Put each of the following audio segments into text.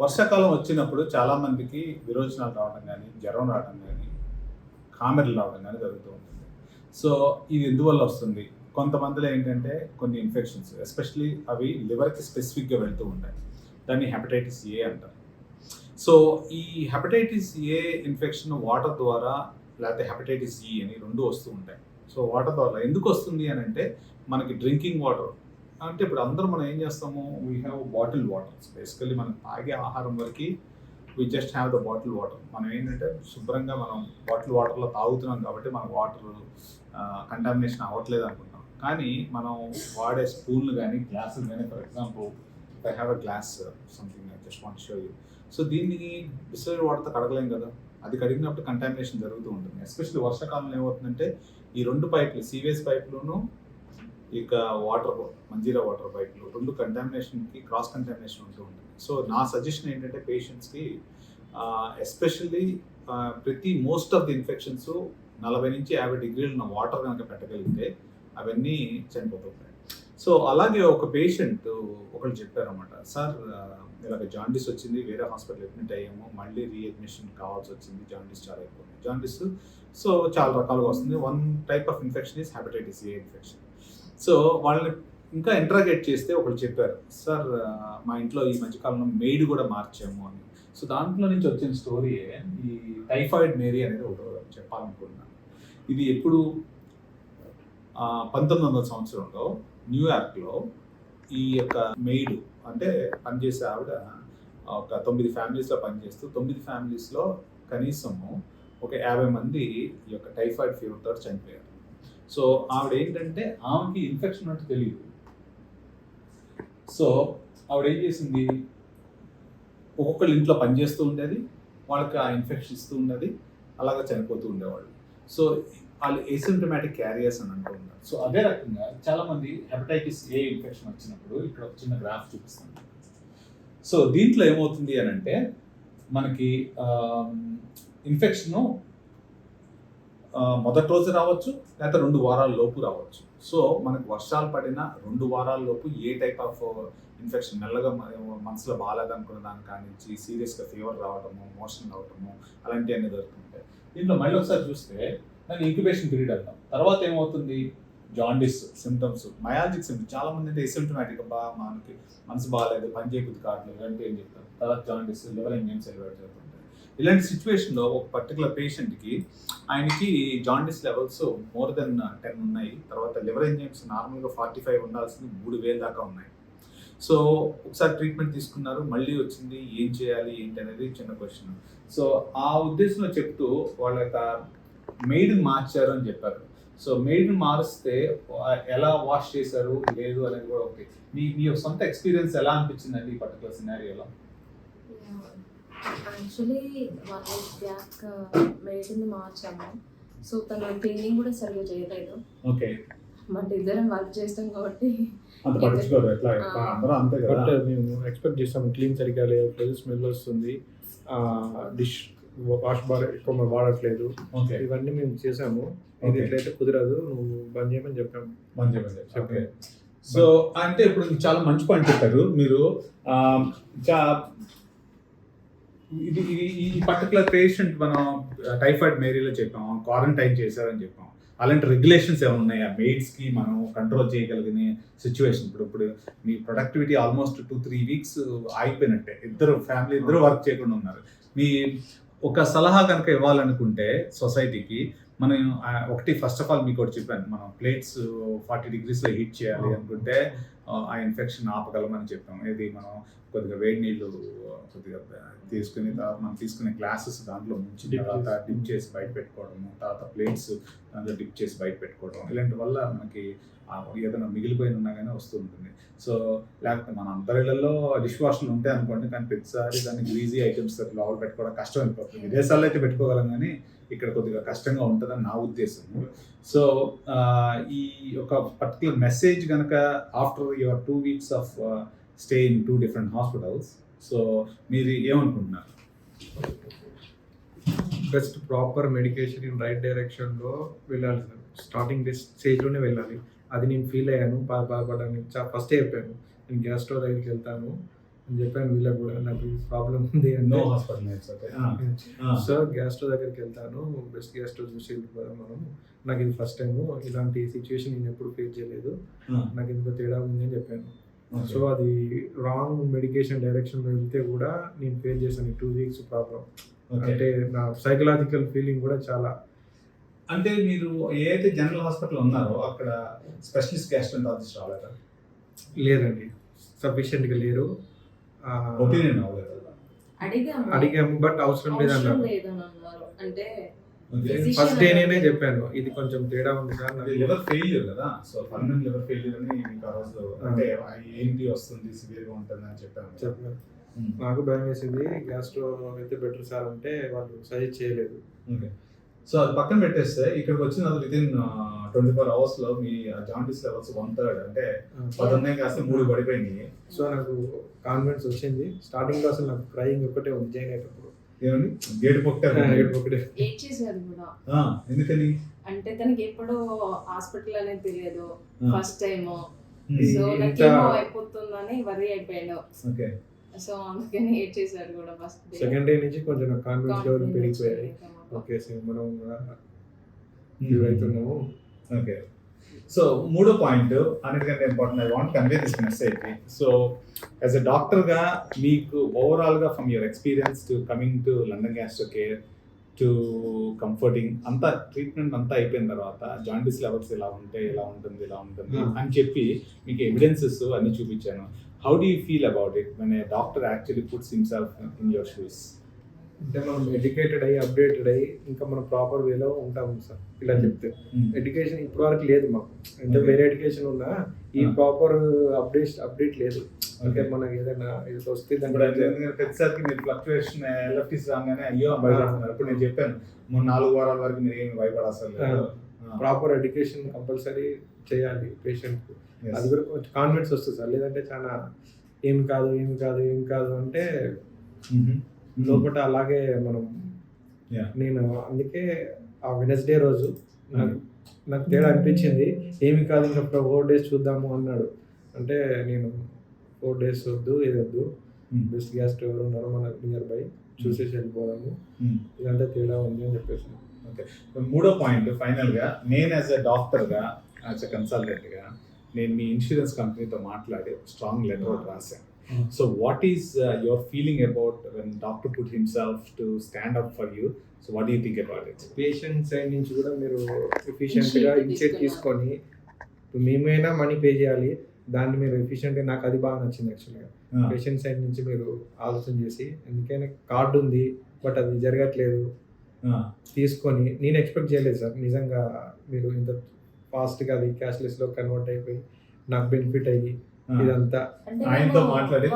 వర్షాకాలం వచ్చినప్పుడు చాలామందికి విరోచనాలు రావడం కానీ జ్వరం రావడం కానీ కామెర్లు రావడం కానీ జరుగుతూ ఉంటుంది. సో ఇది ఎందువల్ల వస్తుంది? కొంతమందిలో ఏంటంటే కొన్ని ఇన్ఫెక్షన్స్ ఎస్పెషలీ అవి లివర్కి స్పెసిఫిక్గా వెళ్తూ ఉంటాయి. దాన్ని హెపటైటిస్ ఏ అంటారు. సో ఈ హెపటైటిస్ ఏ ఇన్ఫెక్షన్ వాటర్ ద్వారా లేకపోతే హెపటైటిస్ ఈ అని రెండు వస్తూ ఉంటాయి. సో వాటర్ ద్వారా ఎందుకు వస్తుంది అని అంటే మనకి డ్రింకింగ్ వాటర్ అంటే ఇప్పుడు అందరూ మనం ఏం చేస్తాము? We have bottle waters basically మనం తాగే ఆహారం వరకు we just have the bottle water మనం ఏంటంటే శుభ్రంగా మనం బాటిల్ వాటర్లో తాగుతున్నాం కాబట్టి మన వాటర్ కంటామినేషన్ అవ్వట్లేదు అనుకుంటాం కానీ మనం వాడే స్పూన్లు కానీ గ్లాసులు కానీ for example I have a glass something I just want show you so దీన్ని బిస్లరీ వాటర్తో కడగలేం కదా? అది కడిగినప్పుడు కంటామినేషన్ జరుగుతూ ఉంటుంది. ఎస్పెషల్లీ వర్షాకాలంలో ఏమవుతుందంటే ఈ రెండు పైపులు సీవేజ్ పైపులను ఇక వాటర్ మంజీరా వాటర్ బైక్లు రెండు కంటామినేషన్కి క్రాస్ కంటామినేషన్ ఉంటూ ఉంటుంది. సో నా సజెషన్ ఏంటంటే పేషెంట్స్కి ఎస్పెషల్లీ ప్రతి మోస్ట్ ఆఫ్ ది ఇన్ఫెక్షన్స్ నలభై నుంచి యాభై డిగ్రీలు ఉన్న వాటర్ కనుక పెట్టగలిగితే అవన్నీ చనిపోతుంటాయి సో అలాగే ఒక పేషెంట్ ఒకళ్ళు చెప్పారన్నమాట. సార్ ఇలాగ జాండీస్ వచ్చింది వేరే హాస్పిటల్ అడ్మిట్ అయ్యాము మళ్ళీ రీఅడ్మిషన్ కావాల్సి వచ్చింది జాండీస్ చాలా ఎక్కువ జాండీస్ సో చాలా రకాలుగా వస్తుంది. One type of infection is hepatitis A infection so వాళ్ళని ఇంకా ఇంట్రాగేట్ చేస్తే ఒకళ్ళు చెప్పారు సార్ మా ఇంట్లో ఈ మధ్యకాలంలో మెయిడ్ కూడా మార్చాము అని. సో దాంట్లో నుంచి వచ్చిన స్టోరీ ఈ టైఫాయిడ్ మేరీ అనేది ఒకటి చెప్పాలనుకుంటున్నాను. ఇది ఎప్పుడు పంతొమ్మిది వందల సంవత్సరంలో న్యూయార్క్లో ఈ యొక్క మెయిడ్ అంటే పనిచేసే ఆవిడ ఒక తొమ్మిది ఫ్యామిలీస్లో పనిచేస్తూ తొమ్మిది ఫ్యామిలీస్లో కనీసము ఒక యాభై మంది ఈ యొక్క టైఫాయిడ్ ఫీవర్తో చనిపోయారు. సో ఆవిడ ఏంటంటే ఆమెకి ఇన్ఫెక్షన్ అంటే తెలియదు సో ఆవిడ ఏం చేసింది? ఒక్కొక్కళ్ళు ఇంట్లో పనిచేస్తూ ఉండేది వాళ్ళకి ఆ ఇన్ఫెక్షన్ ఇస్తూ ఉండేది అలాగా చనిపోతూ ఉండేవాళ్ళు. సో వాళ్ళు ఏసిమ్టమాటిక్ క్యారియర్స్ అని అంటూ ఉన్నారు. సో అదే రకంగా చాలామంది హెపటైటిస్ ఏ ఇన్ఫెక్షన్ వచ్చినప్పుడు ఇక్కడ ఒక చిన్న గ్రాఫ్ చూపిస్తాను. సో దీంట్లో ఏమవుతుంది అని అంటే మనకి ఇన్ఫెక్షన్ మొదటి రోజు రావచ్చు లేకపోతే రెండు వారాల లోపు రావచ్చు. సో మనకు వర్షాలు పడిన రెండు వారాల లోపు ఏ టైప్ ఆఫ్ ఇన్ఫెక్షన్ మెల్లగా మనసులో బాగాలేదనుకున్న దాని కానించి సీరియస్గా ఫీవర్ రావడము మోషన్ రావడము అలాంటివన్నీ జరుగుతుంటాయి. దీంట్లో మళ్ళీ ఒకసారి చూస్తే దాన్ని ఇంక్యుబేషన్ పీరియడ్ అంటాం. తర్వాత ఏమవుతుంది? జాండిస్ సిమ్టమ్స్ మయాలజిక్ సిమ్టమ్స్ చాలా మంది అంటే ఎసిమ్టమాటిక్ బా మనకి మనసు బాగాలేదు పని చేయబుద్ధి కావట్లేదు అంటే ఏం చెప్తారు? తర్వాత జాండిస్ లివర్ ఎంజైమ్స్ ఎలివేట్ చేస్తాం ఇలాంటి సిచ్యువేషన్లో ఒక పర్టికులర్ పేషెంట్కి ఆయనకి jaundice levels more than ten ఉన్నాయి. తర్వాత లివర్ ఎంజైమ్స్ నార్మల్గా ఫార్టీ ఫైవ్ ఉండాల్సింది మూడు వేల దాకా ఉన్నాయి. సో ఒకసారి ట్రీట్మెంట్ తీసుకున్నారు మళ్ళీ వచ్చింది ఏం చేయాలి ఏంటి అనేది చిన్న క్వశ్చన్ సో ఆ ఉద్దేశంలో చెప్తూ వాళ్ళ యొక్క మెయిడ్ మార్చారు అని చెప్పారు. సో మెయిడ్ని మారిస్తే ఎలా వాష్ చేశారు లేదు అనేది కూడా ఒకటి మీ మీ సొంత ఎక్స్పీరియన్స్ ఎలా అనిపించింది ఈ particular సినారియోలో actually one week back medicine మార్చాము. సో తను క్లీనింగ్ కూడా సరిగ్గా చేయలేదు. ఓకే బట్ ఇద్దరం వర్క్ చేస్తాం కాబట్టి అంత పట్టించుకోరు ఎట్లా. అందరూ అంతే బట్ కదా మేము ఎక్స్పెక్ట్ చేస్తాం క్లీన్ సరిగ్గా లేదు స్మెల్ వస్తుంది. డిష్ వాష్ బార్ ఎక్కువ మేము వాడట్లేదు. ఓకే ఇవన్నీ మేము చేసాము. ఇది. ఎట్లయితే కుదరదు నువ్వు బంద్ చేయమని చెప్పాము. మంచి మంచి ఓకే చెప్పండి. సో అంటే ఇప్పుడు చాలా మంచి పాయింట్ చెప్పారు. మీరు ఆ, చా- ఇది ఈ పర్టికులర్ పేషెంట్ మనం uh, టైఫాయిడ్ మేరీలో చెప్పాం క్వారంటైన్ చేశారని చెప్పాం. అలాంటి రెగ్యులేషన్స్ ఏమైనా ఉన్నాయా? మెయిడ్స్కి మనం కంట్రోల్ చేయగలిగిన సిచ్యువేషన్ ఇప్పుడు ఇప్పుడు మీ productivity almost two three weeks ఆగిపోయినట్టే. ఇద్దరు ఫ్యామిలీ ఇద్దరు వర్క్ చేయకుండా ఉన్నారు. మీ ఒక సలహా కనుక ఇవ్వాలనుకుంటే సొసైటీకి మనం ఒకటి ఫస్ట్ ఆఫ్ ఆల్ మీకు ఒకటి చెప్పాను. మనం ప్లేట్స్ ఫార్టీ డిగ్రీస్లో హీట్ చేయాలి అనుకుంటే ఆ, ఇన్ఫెక్షన్ ఆపగలమని చెప్పాం. ఇది మనం కొద్దిగా వేడి నీళ్ళు కొద్దిగా తీసుకుని తర్వాత మనం తీసుకునే గ్లాసెస్ దాంట్లో ముంచి తర్వాత. డిప్ చేసి బయట పెట్టుకోవడము తర్వాత ప్లేట్స్ దాంట్లో డిప్ చేసి బయట పెట్టుకోవడం ఇలాంటి వల్ల మనకి ఏదైనా మిగిలిపోయిన ఉన్నా కానీ వస్తూ ఉంటుంది. సో లేకపోతే మన అందరిలో డిష్ వాష్లు ఉంటాయి అనుకోండి కానీ ప్రతిసారి దాన్ని గ్రీజీ ఐటమ్స్ లోపల పెట్టుకోవడం కష్టం అయిపోతుంది. విదేశాల్లో అయితే పెట్టుకోగలం కానీ ఇక్కడ కొద్దిగా కష్టంగా ఉంటుందని నా ఉద్దేశం సో ఈ ఒక పర్టికులర్ మెసేజ్ కనుక after your two weeks of stay in two different hospitals so మీరు ఏమనుకుంటున్నారు? Best proper medication in right డైరెక్షన్లో వెళ్ళాలి సార్. స్టార్టింగ్ స్టేజ్లోనే వెళ్ళాలి. అది నేను ఫీల్ అయ్యాను బాగా బాధపడ్డాను ఫస్టే చెప్పాను. నేను గ్యాస్ట్రో దగ్గరికి వెళ్తాను. అని చెప్పాను వీళ్ళకి కూడా నాకు ప్రాబ్లం ఉంది no hospital names okay sir gastro దగ్గరికి వెళ్తాను బెస్ట్ గ్యాస్ట్రో చూసి మనం. నాకు ఇది ఫస్ట్ టైం ఇలాంటి సిచ్యువేషన్ నేను ఎప్పుడు ఫేస్ చేయలేదు. నాకు ఇంత తేడా ఉంది అని చెప్పాను. సో అది రాంగ్ మెడికేషన్ డైరెక్షన్ వెళ్తే కూడా నేను ఫేస్ చేశాను టూ వీక్స్ ప్రాబ్లం అంటే నా సైకలాజికల్ ఫీలింగ్ కూడా చాలా. అంటే మీరు ఏదైతే జనరల్ హాస్పిటల్ ఉన్నారో అక్కడ స్పెషలిస్ట్ గ్యాస్ట్రంటాలజిస్ట్ రాలేదా? లేదండి సఫిషియెంట్గా లేరు. ఒపీనియన్ అవ్వలేదు. అడిగాము. అడిగాము బట్ అవసరం లేదన్నారు. అంటే ఫస్ట్ డే నేనే. చెప్పాను ఇది కొంచెం తేడా ఉంది సార్ లివర్ ఫెయిల్యూర్ కదా సో పర్మనెంట్ లివర్ ఫెయిల్యూర్ అని మీకు ఆ రోజు అంటే ఏంటి వస్తుంది సివియర్గా ఉంటుంది అని చెప్పాను. చెప్పాను. నాకు భయం వేసింది గ్యాస్ట్రో అయితే బెటర్ సార్ అంటే వాళ్ళు సజెస్ట్ చేయలేదు. ఓకే. సో అది పక్కన పెట్టేస్తే ఇక్కడికి వచ్చిన విత్ ఇన్ ట్వంటీ ఫోర్ అవర్స్లో మీ జాండీస్ లెవెల్స్ వన్ థర్డ్ అంటే పది ఉన్నాయి కాస్త మూడు పడిపోయినాయి. సో నాకు కాన్ఫిడెన్స్ వచ్చింది. స్టార్టింగ్లో అసలు నాకు క్రయింగ్ ఒకటే ఉంది జాయిన్ అయ్యేటప్పుడు. ఏమండి గేట్ చేశారు కూడా? ఆ, ఎందుకని? అంటే తనకి ఎప్పుడు హాస్పిటల్ అనేది తెలియదు. ఫస్ట్ టైం ఉమ్. సో నాకేమో అయిపోతుందని వరి అయిపోయాడు. ఓకే. సో అందుకని ఏడ్ చేశారు కూడా ఫస్ట్ సెకండ్ డే నుంచి కొంచెం కాన్ఫిడెన్స్ లెవెల్ పెరిగిపోయాయి. ఓకే మనం అవుతున్నాము ఓకే. సో మూడో పాయింట్ అన్నిటికంటే important I want convey this message so as a డాక్టర్గా మీకు ఓవరాల్గా from your experience to coming to London gastro care to comforting అంతా ట్రీట్మెంట్ అంతా అయిపోయిన తర్వాత జాండీస్ లెవెల్స్ ఇలా ఉంటాయి ఇలా ఉంటుంది ఇలా ఉంటుంది Hmm. అని చెప్పి మీకు ఎవిడెన్సెస్ అన్ని చూపించాను. How do you feel about it మన doctor actually puts himself in your shoes అంటే మనం ఎడ్యుకేటెడ్ అయ్యి అప్డేటెడ్ అయ్యి ఇంకా మనం ప్రాపర్ వేలో ఉంటాము సార్ ఇలా Hmm. చెప్తే ఎడ్యుకేషన్ ఇప్పటి వరకు లేదు మాకు అంటే. వేరే ఎడ్యుకేషన్ ఉన్నా ఈ. ప్రాపర్ అప్డేట్ అప్డేట్ లేదు అంటే. మనకి ఏదైనా ఇది వస్తే ఇప్పుడు ప్రతిసారికి మీరు ఫ్లక్చుయేషన్ ఎల్ఎఫ్టీస్ రాగానే అయ్యో భయపడుతున్నారు ఇప్పుడు నేను చెప్పాను మూడు నాలుగు వారాల వరకు మీరు ఏమి భయపడాల్సిన ప్రాపర్ ఎడ్యుకేషన్ కంపల్సరీ చేయాలి పేషెంట్. అది కూడా కొంచెం కాన్ఫిడెన్స్ వస్తుంది సార్ లేదంటే చాలా ఏం కాదు ఏం కాదు ఏం కాదు అంటే Mhm. లోపల అలాగే మనం. నేను అందుకే ఆ వెనస్డే రోజు నాకు నాకు తేడా అనిపించింది. ఏమి కాదు ఇంకా ఫోర్ డేస్ చూద్దాము అన్నాడు. అంటే నేను ఫోర్ డేస్ వద్దు ఇది వద్దు. Mm. బెస్ట్ గ్యాస్ట్ ఎవరు ఉన్నారో మన నియర్ బై చూసేసి వెళ్ళిపోదాము. Mm. ఇదంతా తేడా ఉంది అని చెప్పేసి. మూడో పాయింట్ ఫైనల్గా నేను యాజ్ ఎ డాక్టర్గా యాజ్ ఎ కన్సల్టెంట్గా నేను మీ ఇన్సూరెన్స్ కంపెనీతో మాట్లాడి స్ట్రాంగ్ లెటర్ ఒకటి రాశాను Mm. So what is your feeling about when doctor put himself to stand up for you so what you think about it patient side నుంచి కూడా మీరు ఎఫిషియెంట్గా Initiate initiate. తీసుకొని ఇప్పుడు మేమైనా మనీ పే చేయాలి దాన్ని మీరు ఎఫిషియెంట్ నాకు అది బాగా నచ్చింది యాక్చువల్గా పేషెంట్ సైడ్ నుంచి మీరు ఆలోచన చేసి ఎందుకైనా కార్డు ఉంది బట్ అది జరగట్లేదు తీసుకొని నేను ఎక్స్పెక్ట్ చేయలేదు సార్. నిజంగా మీరు ఇంత ఫాస్ట్గా అది క్యాష్లెస్లో కన్వర్ట్ అయిపోయి నాకు బెనిఫిట్ అయ్యి ఇదంతా. ఆయనతో మాట్లాడి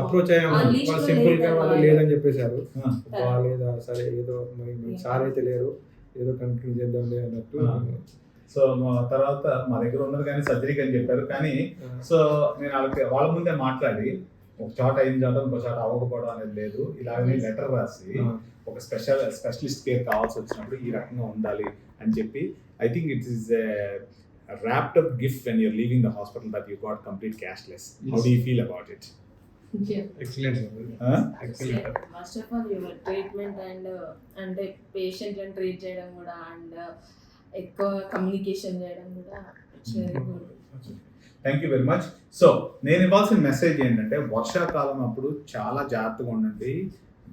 అప్రోచ్ అయ్యాము. వాళ్ళు సింపుల్గా లేదు వాళ్ళు. లేదని చెప్పేశారు. బాగాలేదా సరే ఏదో మరి సార్ అయితే లేరు. ఏదో కంటిన్యూ చేద్దాంలే అన్నట్టు. సో మా తర్వాత మా దగ్గర ఉన్నది కానీ సర్జరీకి అని చెప్పారు. కానీ సో నేను వాళ్ళకి వాళ్ళ ముందే మాట్లాడి ఒక చోట అయిన చోట ఇంకో చోట అవ్వకపోవడం అనేది లేదు. ఇలాగనే లెటర్ రాసి ఒక స్పెషల్ స్పెషలిస్ట్ కేర్ కావాల్సి వచ్చినప్పుడు ఈ రకంగా ఉండాలి అని చెప్పి I think it is wrapped up gift when you're leaving the hospital that you got complete cashless how do feel about it excellent sir excellent first of all your treatment and అంటే పేషెంట్లను treat చేయడం కూడా and ఎక్కువ communication చేయడం కూడా thank you very much so నేను ఇవ్వాల్సిన message ఏంటంటే వర్షాకాలం అప్పుడు చాలా జాగ్రత్తగా ఉండండి.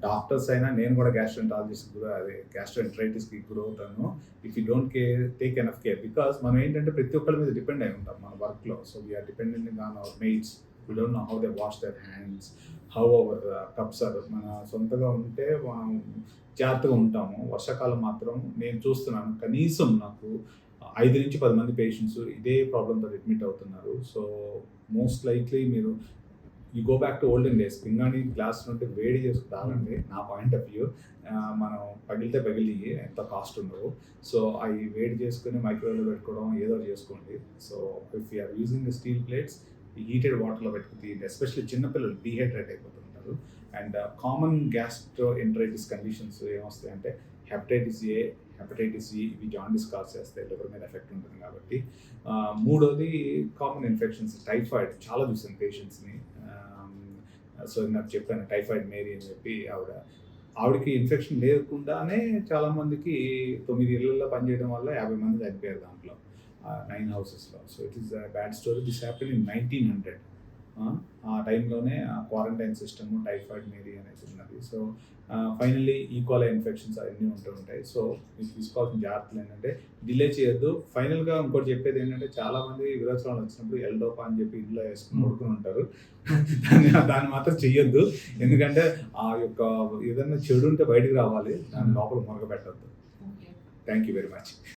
డాక్టర్స్ అయినా నేను కూడా గ్యాస్ట్రెంటాలజిస్ట్ కూడా అదే గ్యాస్ట్రెంట్రైటిస్కి గురవుతాను if you don't care take enough care because మనం ఏంటంటే ప్రతి ఒక్కరి మీద డిపెండ్ అయి ఉంటాం మన వర్క్లో so we are dependent on our maids we don't know how they wash their hands how our cups are మన సొంతగా ఉంటే మనం జాగ్రత్తగా ఉంటాము. వర్షాకాలం మాత్రం నేను చూస్తున్నాను. కనీసం నాకు ఐదు నుంచి పది మంది పేషెంట్స్ ఇదే ప్రాబ్లంతో అడ్మిట్ అవుతున్నారు. సో మోస్ట్ లైక్లీ మీరు you go back to olden days పింగాణి glass నుండి వేడి చేసి తాగండి. నా పాయింట్ ఆఫ్ వ్యూ మనం పగిలితే పగిలి ఎంత కాస్ట్ ఉండవు సో అవి వేడి చేసుకుని మైక్రోవేవ్లో పెట్టుకోవడం ఏదో చేసుకోండి. So if you're using steel plates heated వాటర్లో పెట్టుకుని ఎస్పెషల్లీ చిన్నపిల్లలు డీహైడ్రేట్ అయిపోతుంటారు. And common gastroenteritis conditions ఏమొస్తాయంటే హెపటైటిస్ ఏ హెపటైటిస్ సి ఇవి జాండిస్ కాజ్ చేస్తాయి. లివర్ మీద ఎఫెక్ట్ ఉంటుంది కాబట్టి. మూడోది కామన్ ఇన్ఫెక్షన్స్ టైఫాయిడ్ చాలా చూసాను పేషెంట్స్ని సో నాకు చెప్పాను టైఫాయిడ్ మేరీ అని చెప్పి ఆవిడ. ఆవిడకి ఇన్ఫెక్షన్ లేకుండానే చాలామందికి తొమ్మిది ఇళ్ళలో పనిచేయడం వల్ల యాభై మంది చనిపోయారు దాంట్లో nine హౌసెస్లో. So it is bad story. This happen in nineteen hundred. ఆ టైంలోనే క్వారంటైన్ సిస్టమ్ టైఫాయిడ్ మేరీ అనేది ఉన్నది. సో ఫైనల్లీ ఈక్వల్ ఇన్ఫెక్షన్స్ అవన్నీ ఉంటూ ఉంటాయి. సో మీరు తీసుకోవాల్సిన జాగ్రత్తలు ఏంటంటే డిలే చేయొద్దు. ఫైనల్గా ఇంకోటి చెప్పేది ఏంటంటే చాలా మంది విరోచనాలు వచ్చినప్పుడు ఎల్డోపా అని చెప్పి ఇంట్లో వేసుకుని పడుకుని ఉంటారు. దాన్ని దాన్ని మాత్రం చెయ్యొద్దు. ఎందుకంటే ఆ యొక్క ఏదైనా చెడు ఉంటే బయటకు రావాలి. దాని లోపల మొరగ పెట్టద్దు థ్యాంక్ యూ వెరీ మచ్.